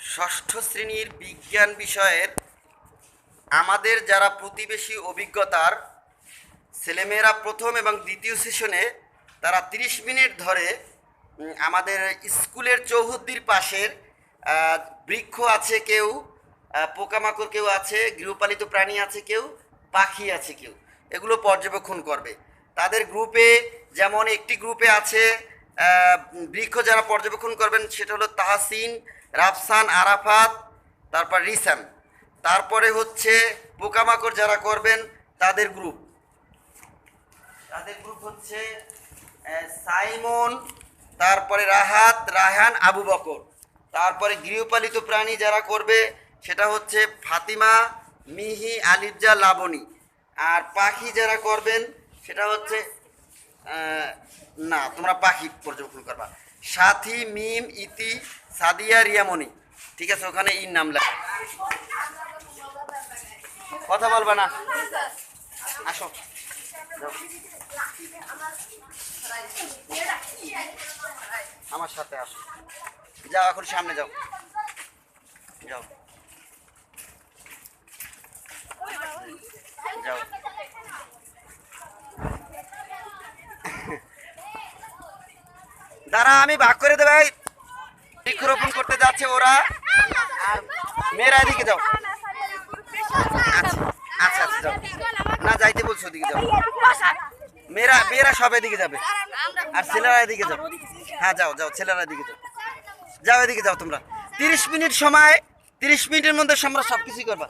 ষষ্ঠ শ্রেণির বিজ্ঞান বিষয়ের আমাদের যারা প্রতিবেশী অভিজ্ঞতার ছেলেমেয়েরা প্রথম এবং দ্বিতীয় সেশনে তারা 30 মিনিট ধরে আমাদের স্কুলের চৌহদ্দির পাশের বৃক্ষ আছে কেউ পোকামাকড় কেউ আছে, গৃহপালিত প্রাণী আছে কেউ, পাখি আছে কেউ, এগুলো পর্যবেক্ষণ করবে। তাদের গ্রুপে যেমন একটি গ্রুপে আছে বৃক্ষ যারা পর্যবেক্ষণ করবেন, সেটা হলো তাহসিন রাফসান, আরাফাত, তারপর রিসান তারপরে হচ্ছে পোকামাকড় যারা করবেন, তাদের গ্রুপ তাদের গ্রুপ হচ্ছে সাইমন, তারপরে রাহাত রায়হান আবু বকর। তারপরে গৃহপালিত প্রাণী যারা করবে, সেটা হচ্ছে ফাতিমা, মিহি, আলিফজা, লাবণী। আর পাখি যারা করবেন, সেটা হচ্ছে না, তোমরা পাখি পর্যবেক্ষণ করবা। সাথী, মিম, ইতি, সাদিয়া, রিয়ামণি। ঠিক আছে, ওখানে ইন নাম লেখা। কথা বলবা না। আসো। আমার সাথে আসো। যাও, এখন সামনে যাও। যাও। দাঁড়া, আমি ভাগ করে দেবে বৃক্ষরোপণ করতে যাচ্ছে ওরা। মেয়েরা এদিকে যাও। আচ্ছা আচ্ছা যাও। না, যাইতে বলছো, ওদিকে যাও। মেয়েরা মেয়েরা সব এদিকে যাবে। আর ছেলেরা এদিকে যাও। হ্যাঁ যাও যাও, ছেলেরা এদিকে যাও। যাও, এদিকে যাও তোমরা। তিরিশ মিনিট সময়, তিরিশ মিনিটের মধ্যে তোমরা সব কিছুই করবা।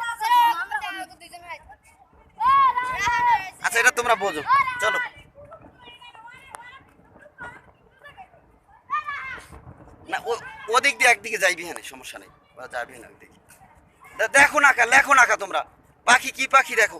আচ্ছা এটা তোমরা বোঝো। চলো না ও- ওদিক দিয়ে একদিকে যাইবি হ্যাঁ সমস্যা নেই। যাবি না দেখো না লেখো না তোমরা। পাখি কি পাখি দেখো।